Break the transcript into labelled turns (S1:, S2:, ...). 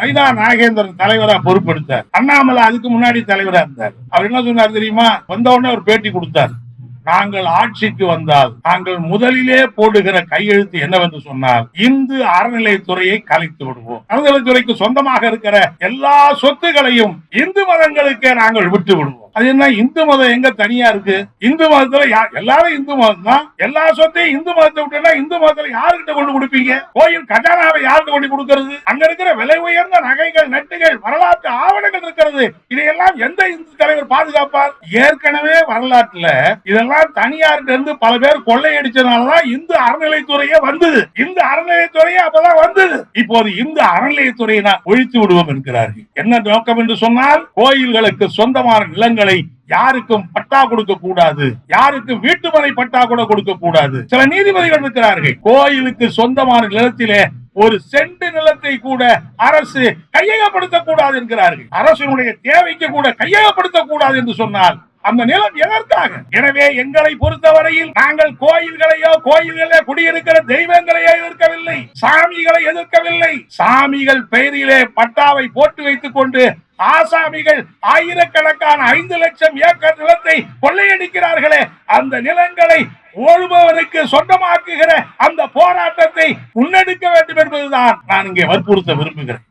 S1: மைதா நாகேந்திரன் தலைவரா பொறுப்பெடுத்தார். அண்ணாமலை அதுக்கு முன்னாடி தலைவரா இருந்தார். அவர் என்ன சொன்னார் தெரியுமா? வந்த உடனே ஒரு பேட்டி கொடுத்தார். நாங்கள் ஆட்சிக்கு வந்தால் நாங்கள் முதலிலே போடுகிற கையெழுத்து என்னவென்று சொன்னால் இந்து அறநிலைத்துறையை கலைத்து விடுவோம். அறநிலைத்துறைக்கு சொந்தமாக இருக்கிற எல்லா சொத்துகளையும் இந்து மதங்களுக்கே நாங்கள் விட்டு விடுவோம். அது என்ன இந்து மதம் எங்க தனியா இருக்கு? இந்து மதத்துல எல்லாரும் இந்து மதம் தான் எல்லா சொத்தையும் இந்து மதத்தை விட்டுனா இந்து மதத்துல யாருக்கிட்ட கொண்டு கொடுப்பீங்க? கோயில் கஜானாவை யாருக்கு கொண்டு கொடுக்கறது? அங்க இருக்கிற விலை உயர்ந்த நகைகள் நட்டுகள் வரலாற்று ஆவணங்கள் இருக்கிறது. இதையெல்லாம் எந்த இந்து தலைவர் பாதுகாப்பார்? ஏற்கனவே வரலாற்றுல இதெல்லாம் தனியார்கிட்ட இருந்து பல பேர் கொள்ளையடிச்சதுனாலதான் இந்து அறநிலைத்துறையே வந்தது. இந்த அறநிலையத்துறையே அப்பதான் வந்தது. இப்போது இந்து அறநிலையத்துறையை நான் ஒழித்து விடுவோம் என்கிறார்கள். என்ன நோக்கம் என்று சொன்னால் கோயில்களுக்கு சொந்தமான நிலங்கள் யாருக்கும் பட்டா கொடுக்க கூடாது. யாருக்கும் வீட்டுமனை பட்டா கூட கொடுக்க கூடாது. சில நீதிபதிகள் இருக்கிறார்கள். கோயிலுக்கு சொந்தமான நிலத்திலே ஒரு செண்டு நிலத்தை கூட அரசு கையகப்படுத்த கூடாது என்கிறார்கள். அரசினுடைய தேவைக்கு கூட கையகப்படுத்த கூடாது என்று சொன்னால் அந்த நிலம் எதற்காக? எனவே எங்களை பொறுத்தவரையில் நாங்கள் கோயில்களையோ கோயில்களே குடியிருக்கிற தெய்வங்களையோ எதிர்க்கவில்லை சாமிகளை எதிர்க்கவில்லை. சாமிகள் பெயரிலே பட்டாவை போட்டு வைத்துக் கொண்டு ஆசாமிகள் ஆயிரக்கணக்கான ஐந்து லட்சம் ஏக்கர் நிலத்தை கொள்ளையடிக்கிறார்களே. அந்த நிலங்களை ஓடுபவனுக்கு சொந்தமாக்குகிற அந்த போராட்டத்தை முன்னெடுக்க வேண்டும் என்பதுதான் நான் இங்கே வற்புறுத்த விரும்புகிறேன்.